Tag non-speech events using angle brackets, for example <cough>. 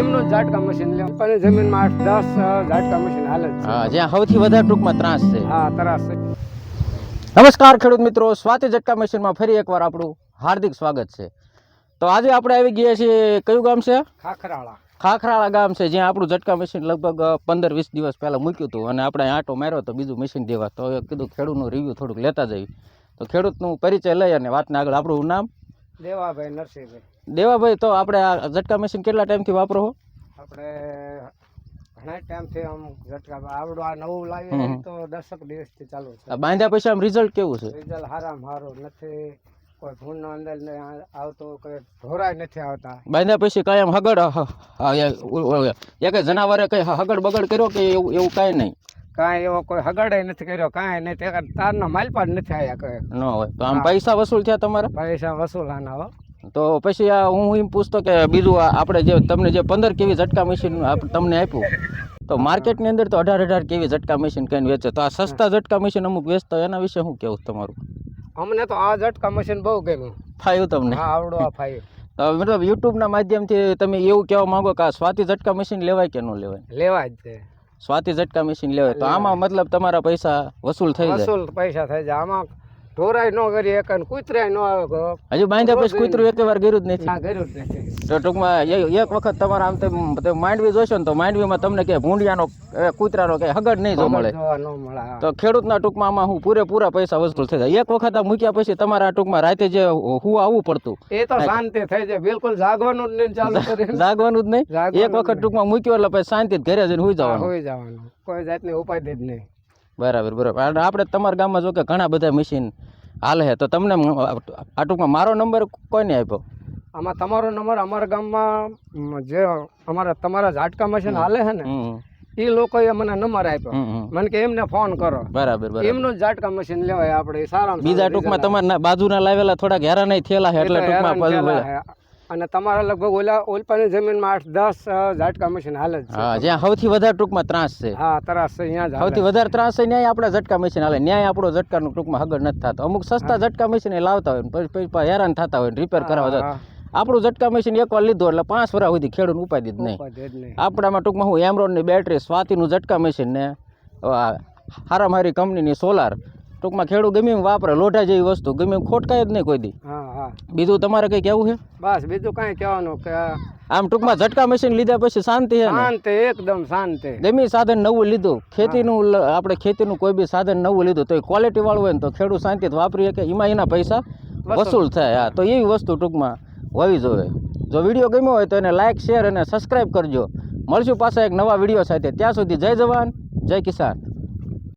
એમનું ઝાટકા મશીન લેવું જમીનમાં આઠ દસ ઝાટકા મશીન હાલે હા જ્યાં સૌથી વધારે ટૂંકમાં ત્રાસ છે. હા ત્રાસ છે. નમસ્કાર ખેડૂત મિત્રો. સ્વાતિ ઝટકા મશીનમાં ફરી એકવાર આપણું હાર્દિક સ્વાગત છે. તો આજે આપણે આવી ગયા છીએ કયું ગામ છે? ખાખરાળા. ખાખરાળા ગામ છે જ્યાં આપણું ઝટકા મશીન લગભગ પંદર વીસ દિવસ પહેલાં મૂક્યું હતું. અને આપણે આંટો માર્યો તો બીજું મશીન દેવા. તો એ કીધું ખેડૂતનું રિવ્યૂ થોડુંક લેતા જઈએ. તો ખેડૂતનું પરિચય લઈ અને વાતને આગળ. આપણું નામ? દેવાભાઈ નરસિંહભાઈ. દેવાભાઈ તો આપણે આ ઝટકા મશીન કેટલા ટાઈમથી વાપરો છો? આપણે ઘણા ટાઈમથી આમ ઝટકા આવડું આ નવું. લાવીએ તો દસક દિવસથી ચાલુ છે. બાંધ્યા પછી આમ રિઝલ્ટ કેવું છે? રિઝલ્ટ હારામ સારું નથી. કોઈ ભૂંડનો અંદર આવતો કોઈ ઢોરાય નથી આવતા. બાંધ્યા પછી કાંઈ આમ હગડ એક જનાવરે કઈ હગડ બગડ કર્યો કે એવું એવું કાંઈ નહીં? કાંઈ એવો કોઈ હગાડાય નથી કર્યો કાંઈ નહીં તારના માલપાડ નથી આવ્યા કોઈ. ન હોય. તો આમ પૈસા વસૂલ થયા તમારા? પૈસા વસૂલ આના હો. તો પછી આ હું એમ પૂછતો કે બીજું આપણે જે તમને જે પંદર કેવી ઝટકા મશીન તમને આપ્યું? તો માર્કેટની અંદર તો અઢાર અઢાર કેવી ઝટકા મશીન કઈને વેચે. તો આ સસ્તા ઝટકા મશીન અમુક વેચતા એના વિશે શું કેવું તમારું? અમને તો આ ઝટકા મશીન બહુ ગમ્યું. ફાયું તમને? હા આવડો આ ફાયું. <laughs> મતલબ યુટ્યુબના માધ્યમથી તમે એવું કહેવા માંગો કે આ સ્વાતિ ઝટકા મશીન લેવાય કે ન લેવાય? લેવાય જ છે. સ્વાતિ ઝટકા મશીન લેવાય તો આમાં મતલબ તમારા પૈસા વસૂલ થઈ જાય. વસૂલ પૈસા થઈ જાય. આમાં ઢોરાય ન કરી એક કૂતરાય ન આવે હજુ બાંધ્યા પછી કૂતરું એક વાર કર્યું જ નથી. ના કર્યું જ નથી. તો ટૂંકમાં એક વખત તમારે આમ તેમ માંડવી જોશો ને તો માંડવીમાં તમને કે ભૂંડિયાનો કૂતરાનો કે હગડ નહીં જો મળે. તો ખેડૂતના ટૂંકમાં આમાં હું પૂરેપૂરા પૈસા વસૂલ થઈ જાય. એક વખત આ મૂક્યા પછી તમારા ટૂંકમાં રાતે જે હું આવવું પડતું. એ તો શાંતિ થઈ જાય બિલકુલ જાગવાનું જ નહીં ચાલુ જાગવાનું જ નહીં. એક વખત ટૂંકમાં મૂક્યો એટલે પછી શાંતિ ઘરે જઈને હોઈ જવાનું. હોઈ જવાનું. કોઈ જાતની ઉપાધિ જ નહીં. બરાબર બરાબર. આપણે તમારા ગામમાં જો કે ઘણા બધા મશીન હાલે છે તો તમને આ ટૂંકમાં મારો નંબર કોઈને આપ્યો? આમાં તમારો નંબર અમારા ગામમાં જે અમારા તમારા ઝાટકા મશીન હાલે છે ને એ લોકોએ મને નંબર આપ્યો. મને કે એમને ફોન કરો. બરાબર એમનું ઝાટકા મશીન લેવાય આપણે સારા બીજા ટૂંકમાં તમારા બાજુના લાવેલા થોડાક હેરાન નહીં થયેલા છે એટલે ટૂંકમાં અને તમારા લગભગ ઓલા ઓલપાની જમીનમાં આઠ દસ ઝાટકા મશીન હાલે છે. હા જ્યાં સૌથી વધારે ટૂંકમાં ત્રાસ છે. હા ત્રાસ છે ત્યાં સૌથી વધારે ત્રાસ છે ન્યાય આપણે ઝટકા મશીન હાલે. ન્યાય આપણો ઝટકાનું ટૂંકમાં હગર નથી થતો. અમુક સસ્તા ઝટકા મશીન એ લાવતા હોય પછી પછી હેરાન થતા હોય રિપેર કરાવતા હોય આપણું ઝટકા મશીન એકવાર લીધું એટલે પાંચ વર્ષ સુધી ખેડૂત ઉપાય જ નહીં. આપણામાં ટૂંકમાં હું એમરોનની બેટરી સ્વાતિનું ઝટકા મશીન ને આ હારી કંપનીની સોલાર ટૂંકમાં ખેડૂત ગમે એમ વાપરે લોઢા જેવી વસ્તુ. ગમે ખોટકાય જ નહીં કોઈ દી. બીજું તમારે કંઈ કેવું છે? બસ બીજું કાંઈ કહેવાનું કે આમ ટૂંકમાં ઝટકા મશીન લીધા પછી શાંતિ છે શાંતિ એકદમ શાંતિ. જમીન સાધન નવું લીધું ખેતીનું આપણે ખેતીનું કોઈ બી સાધન નવું લીધું તો એ ક્વોલિટી વાળું હોય ને તો ખેડૂત શાંતિથી વાપરી શકે એમાં એના પૈસા વસૂલ થાય. હા તો એવી વસ્તુ ટૂંકમાં હોવી જોઈએ. જો વીડિયો ગમ્યો હોય તો એને લાઇક શેર અને સબસ્ક્રાઈબ કરજો. મળશું પાછા એક નવા વીડિયો સાથે. ત્યાં સુધી જય જવાન જય કિસાન.